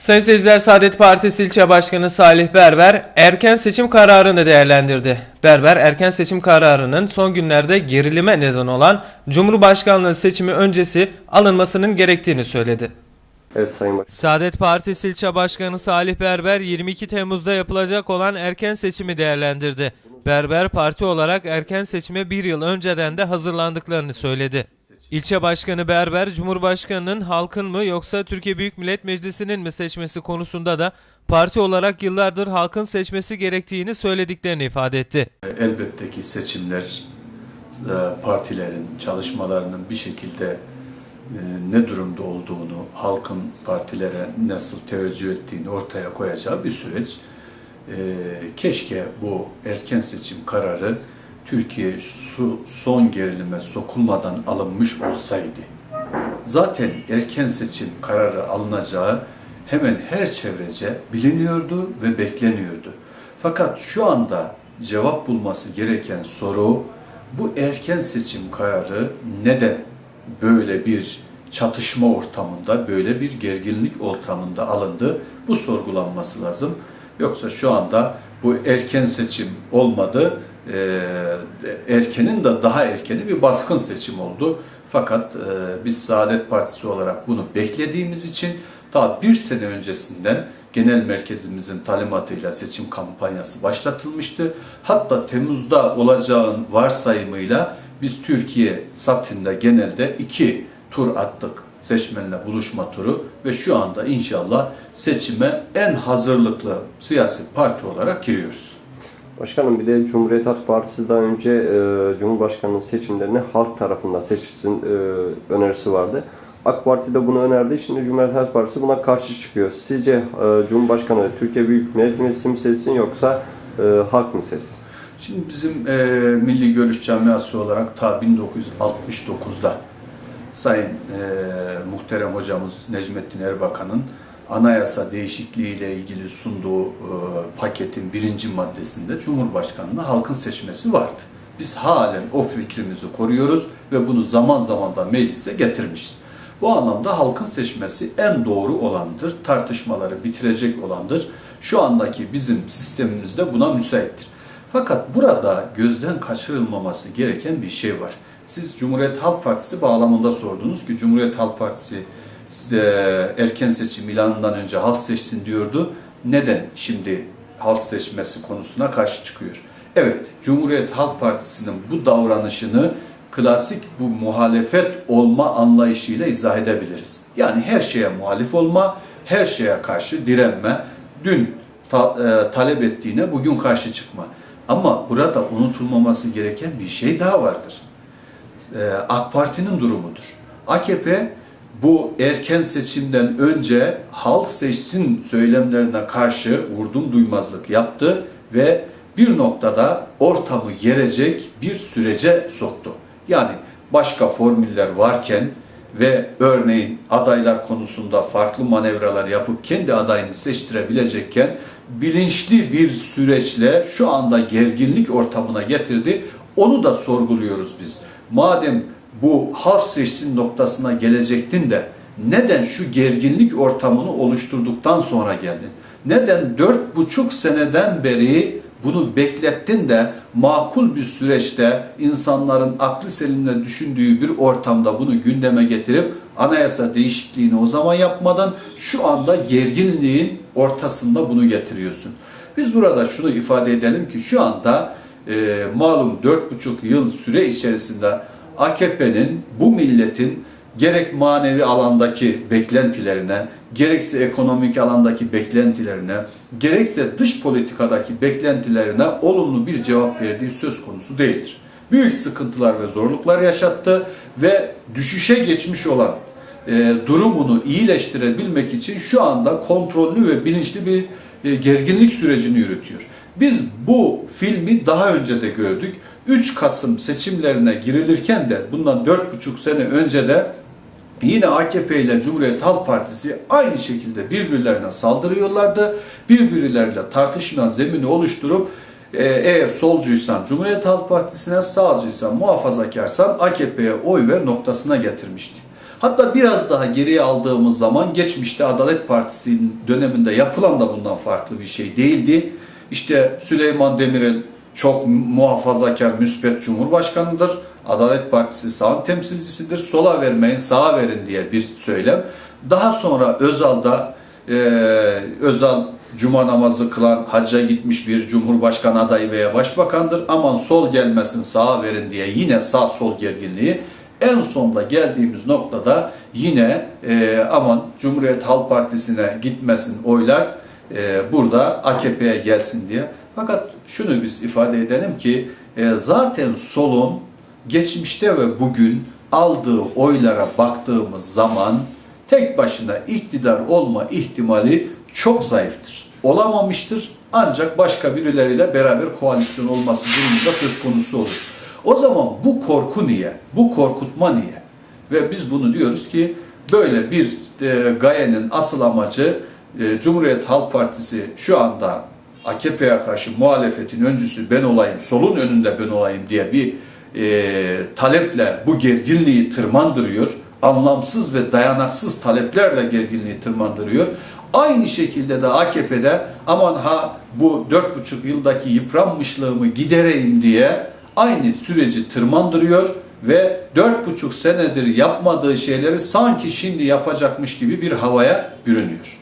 Sayın seyirciler Saadet Partisi İlçe Başkanı Salih Berber erken seçim kararını değerlendirdi. Berber erken seçim kararının son günlerde gerilime neden olan Cumhurbaşkanlığı seçimi öncesi alınmasının gerektiğini söyledi. Evet Sayın Bakan. Saadet Partisi İlçe Başkanı Salih Berber 22 Temmuz'da yapılacak olan erken seçimi değerlendirdi. Berber parti olarak erken seçime bir yıl önceden de hazırlandıklarını söyledi. İlçe Başkanı Berber, Cumhurbaşkanı'nın halkın mı yoksa Türkiye Büyük Millet Meclisi'nin mi seçmesi konusunda da parti olarak yıllardır halkın seçmesi gerektiğini söylediklerini ifade etti. Elbette ki seçimler e, partilerin çalışmalarının bir şekilde e, ne durumda olduğunu, halkın partilere nasıl teveccüh ettiğini ortaya koyacağı bir süreç. E, Keşke bu erken seçim kararı Türkiye şu son gerilime sokulmadan alınmış olsaydı. Zaten erken seçim kararı alınacağı hemen her çevrece biliniyordu ve bekleniyordu. Fakat şu anda cevap bulması gereken soru bu erken seçim kararı neden böyle bir çatışma ortamında, böyle bir gerginlik ortamında alındı? Bu sorgulanması lazım. Yoksa şu anda bu erken seçim olmadı. Ee, erkenin de daha erkeni bir baskın seçim oldu. Fakat e, biz Saadet Partisi olarak bunu beklediğimiz için ta bir sene öncesinden genel merkezimizin talimatıyla seçim kampanyası başlatılmıştı. Hatta Temmuz'da olacağın varsayımıyla biz Türkiye Satın'da genelde iki tur attık seçmenle buluşma turu ve şu anda inşallah seçime en hazırlıklı siyasi parti olarak giriyoruz. Başkanım bir de Cumhuriyet Halk Partisi daha önce e, Cumhurbaşkanlığı seçimlerini halk tarafından seçilsin e, önerisi vardı. AK Parti de bunu önerdi. Şimdi Cumhuriyet Halk Partisi buna karşı çıkıyor. Sizce e, Cumhurbaşkanı Türkiye Büyük Millet Meclisi mi seçsin yoksa e, halk mı seçsin? Şimdi bizim e, Milli Görüş Camiası olarak ta 1969'da Sayın e, muhterem hocamız Necmettin Erbakan'ın anayasa değişikliği ile ilgili sunduğu e, paketin birinci maddesinde Cumhurbaşkanı'na halkın seçmesi vardı. Biz halen o fikrimizi koruyoruz ve bunu zaman zaman da meclise getirmişiz. Bu anlamda halkın seçmesi en doğru olandır, tartışmaları bitirecek olandır. Şu andaki bizim sistemimizde buna müsaittir. Fakat burada gözden kaçırılmaması gereken bir şey var. Siz Cumhuriyet Halk Partisi bağlamında sordunuz ki Cumhuriyet Halk Partisi size erken seçim ilanından önce halk seçsin diyordu. Neden şimdi halk seçmesi konusuna karşı çıkıyor? Evet, Cumhuriyet Halk Partisi'nin bu davranışını klasik bu muhalefet olma anlayışıyla izah edebiliriz. Yani her şeye muhalif olma, her şeye karşı direnme, dün ta- e, talep ettiğine bugün karşı çıkma. Ama burada unutulmaması gereken bir şey daha vardır. E, AK Parti'nin durumudur. AKP bu erken seçimden önce halk seçsin söylemlerine karşı vurdum duymazlık yaptı ve bir noktada ortamı gerecek bir sürece soktu. Yani başka formüller varken ve örneğin adaylar konusunda farklı manevralar yapıp kendi adayını seçtirebilecekken bilinçli bir süreçle şu anda gerginlik ortamına getirdi. Onu da sorguluyoruz biz. Madem bu halk seçsin noktasına gelecektin de neden şu gerginlik ortamını oluşturduktan sonra geldin? Neden dört buçuk seneden beri bunu beklettin de makul bir süreçte insanların aklı selimle düşündüğü bir ortamda bunu gündeme getirip anayasa değişikliğini o zaman yapmadan şu anda gerginliğin ortasında bunu getiriyorsun. Biz burada şunu ifade edelim ki şu anda e, malum dört buçuk yıl süre içerisinde AKP'nin bu milletin gerek manevi alandaki beklentilerine, gerekse ekonomik alandaki beklentilerine, gerekse dış politikadaki beklentilerine olumlu bir cevap verdiği söz konusu değildir. Büyük sıkıntılar ve zorluklar yaşattı ve düşüşe geçmiş olan e, durumunu iyileştirebilmek için şu anda kontrollü ve bilinçli bir e, gerginlik sürecini yürütüyor. Biz bu filmi daha önce de gördük. 3 Kasım seçimlerine girilirken de bundan 4,5 sene önce de yine AKP ile Cumhuriyet Halk Partisi aynı şekilde birbirlerine saldırıyorlardı. Birbirleriyle tartışma zemini oluşturup e, eğer solcuysan Cumhuriyet Halk Partisi'ne, sağcıysan, muhafazakarsan AKP'ye oy ver noktasına getirmişti. Hatta biraz daha geriye aldığımız zaman geçmişte Adalet Partisi'nin döneminde yapılan da bundan farklı bir şey değildi. İşte Süleyman Demirel çok muhafazakar, müspet cumhurbaşkanıdır. Adalet Partisi sağın temsilcisidir. Sola vermeyin, sağa verin diye bir söylem. Daha sonra Özal'da e, Özal cuma namazı kılan hacca gitmiş bir cumhurbaşkanı adayı veya başbakandır. Aman sol gelmesin sağa verin diye yine sağ sol gerginliği. En sonda geldiğimiz noktada yine e, aman Cumhuriyet Halk Partisi'ne gitmesin oylar e, burada AKP'ye gelsin diye. Fakat şunu biz ifade edelim ki e, zaten solun geçmişte ve bugün aldığı oylara baktığımız zaman tek başına iktidar olma ihtimali çok zayıftır. Olamamıştır ancak başka birileriyle beraber koalisyon olması durumunda söz konusu olur. O zaman bu korku niye? Bu korkutma niye? Ve biz bunu diyoruz ki böyle bir e, gayenin asıl amacı e, Cumhuriyet Halk Partisi şu anda AKP'ye karşı muhalefetin öncüsü ben olayım, solun önünde ben olayım diye bir e, taleple bu gerginliği tırmandırıyor. Anlamsız ve dayanaksız taleplerle gerginliği tırmandırıyor. Aynı şekilde de AKP'de aman ha bu dört buçuk yıldaki yıpranmışlığımı gidereyim diye aynı süreci tırmandırıyor ve dört buçuk senedir yapmadığı şeyleri sanki şimdi yapacakmış gibi bir havaya bürünüyor.